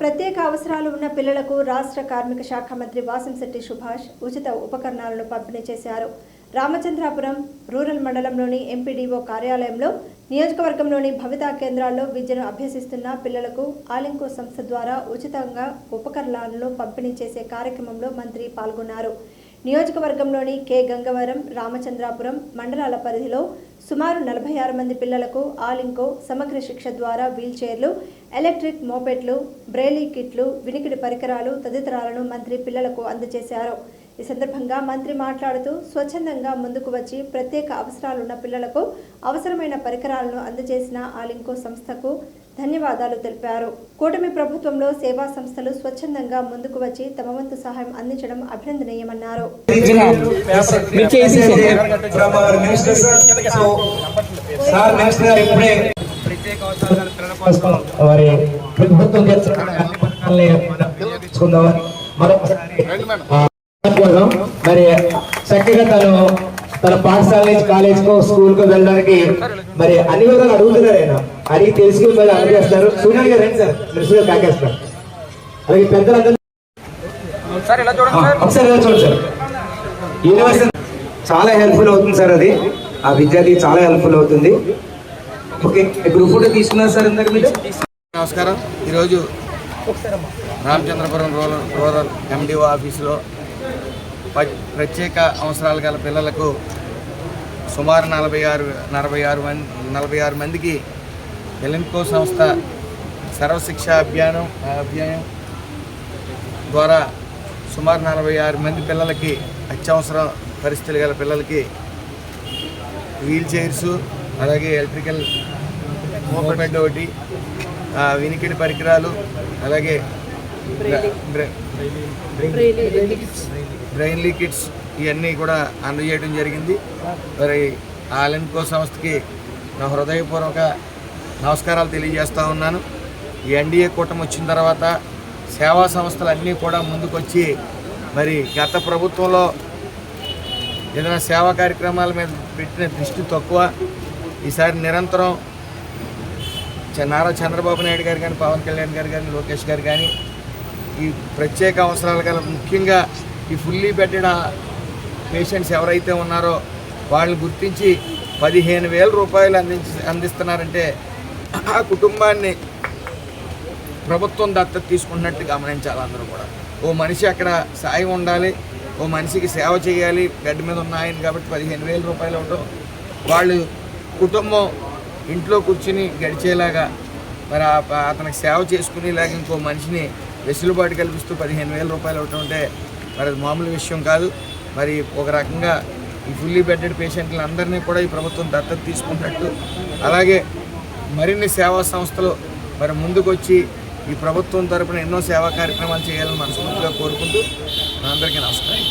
ప్రత్యేక అవసరాలు ఉన్న పిల్లలకు రాష్ట్ర కార్మిక శాఖ మంత్రి వాసంశెట్టి సుభాష్ ఉచిత ఉపకరణాలను పంపిణీ చేశారు. రామచంద్రాపురం రూరల్ మండలంలోని ఎంపీడీఓ కార్యాలయంలో నియోజకవర్గంలోని భవితా కేంద్రాల్లో విద్యను అభ్యసిస్తున్న పిల్లలకు ఆలింకో సంస్థ ద్వారా ఉచితంగా ఉపకరణాలను పంపిణీ చేసే కార్యక్రమంలో మంత్రి పాల్గొన్నారు. నియోజకవర్గంలోని కె. గంగవరం రామచంద్రాపురం మండలాల పరిధిలో సుమారు నలభై ఆరు మంది పిల్లలకు ఆలింకో సమగ్ర శిక్ష ద్వారా వీల్చైర్లు ఎలక్ట్రిక్ మోపెట్లు బ్రెయిలీ కిట్లు వినికిడి పరికరాలు తదితరాలను మంత్రి పిల్లలకు అందజేశారు. ఈ సందర్భంగా మంత్రి మాట్లాడుతూ స్వచ్ఛందంగా ముందుకు వచ్చి ప్రత్యేక అవసరాలున్న పిల్లలకు అవసరమైన పరికరాలను అందజేసిన ఆలింకో సంస్థకు ధన్యవాదాలు తెలిపారు. కూటమి ప్రభుత్వంలో సేవా సంస్థలు స్వచ్ఛందంగా ముందుకు వచ్చి తమ వంతు సహాయం అందించడం అభినందనీయమన్నారు. మీరు చక్కగా తను తన పాఠశాల నుంచి కాలేజ్ కో స్కూల్ కో వెళ్ళడానికి మరి అన్ని విధాలు అడుగుతున్నారు ఆయన. అడిగి తెలుసుకుని మరి అందజేస్తారు సూర్యుడు గారు రండి సార్. గారు కాకేస్తారు అలాగే పెద్దలందరూ ఒకసారి ఇలా చూడండి సార్. యూనివర్సిటీ చాలా హెల్ప్ఫుల్ అవుతుంది సార్ అది. ఆ విద్యార్థికి చాలా హెల్ప్ఫుల్ అవుతుంది. ఓకే గ్రూప్ ఫోటో తీసుకున్నారు సార్ ఇందాక మీరు నమస్కారం. ఈరోజు రామచంద్రపురం రూరల్ రూరల్ ఎండిఓ ఆఫీసులో ప్రత్యేక అవసరాలు గల పిల్లలకు సుమారు నలభై ఆరు నలభై ఆరు మంది నలభై ఆరు మందికి ఎలింకో సంస్థ సర్వశిక్ష అభియానం అభియానం ద్వారా సుమారు నలభై ఆరు మంది పిల్లలకి అత్యవసర పరిస్థితులు గల పిల్లలకి వీల్ చైర్స్ అలాగే ఎలక్ట్రికల్ మోపెడ్ ఒకటి వినికిడి పరికరాలు అలాగే బ్రె- కిట్స్ ఇవన్నీ కూడా అందజేయడం జరిగింది. మరి ఆలెన్కో సంస్థకి నా హృదయపూర్వక నమస్కారాలు తెలియజేస్తూ ఉన్నాను. ఈ ఎన్డీఏ కూటమి వచ్చిన తర్వాత సేవా సంస్థలు అన్నీ కూడా ముందుకొచ్చి మరి గత ప్రభుత్వంలో ఏదైనా సేవా కార్యక్రమాల మీద పెట్టిన దృష్టి తక్కువ. ఈసారి నిరంతరం నారా చంద్రబాబు నాయుడు గారు కానీ పవన్ కళ్యాణ్ గారు కానీ లోకేష్ గారు కానీ ఈ ప్రత్యేక అవసరాలు గల ముఖ్యంగా ఈ ఫుల్లీ బెడ్డెడ్ పేషెంట్స్ ఎవరైతే ఉన్నారో వాళ్ళని గుర్తించి పదిహేను వేల రూపాయలు అందించి అందిస్తున్నారంటే ఆ కుటుంబాన్ని ప్రభుత్వం దత్తత తీసుకున్నట్టు గమనించాలి అందరూ కూడా. ఓ మనిషి అక్కడ సాయం ఉండాలి ఓ మనిషికి సేవ చేయాలి గడ్డి మీద ఉన్న ఆయన కాబట్టి పదిహేను వేల రూపాయలు అవటం వాళ్ళు కుటుంబం ఇంట్లో కూర్చుని గడిచేలాగా మరి అతనికి సేవ చేసుకునేలాగా ఇంకో మనిషిని వెసులుబాటు కల్పిస్తూ పదిహేను వేల రూపాయలు అవటం అంటే మరి అది మామూలు విషయం కాదు. మరి ఒక రకంగా ఈ ఫుల్లీ బెడ్డెడ్ పేషెంట్లు అందరినీ కూడా ఈ ప్రభుత్వం దత్తత తీసుకున్నట్టు. అలాగే మరిన్ని సేవా సంస్థలు మరి ముందుకొచ్చి ఈ ప్రభుత్వం తరపున ఎన్నో సేవా కార్యక్రమాలు చేయాలని మనస్ఫూర్తిగా కోరుకుంటూ అందరికీ నమస్కారం.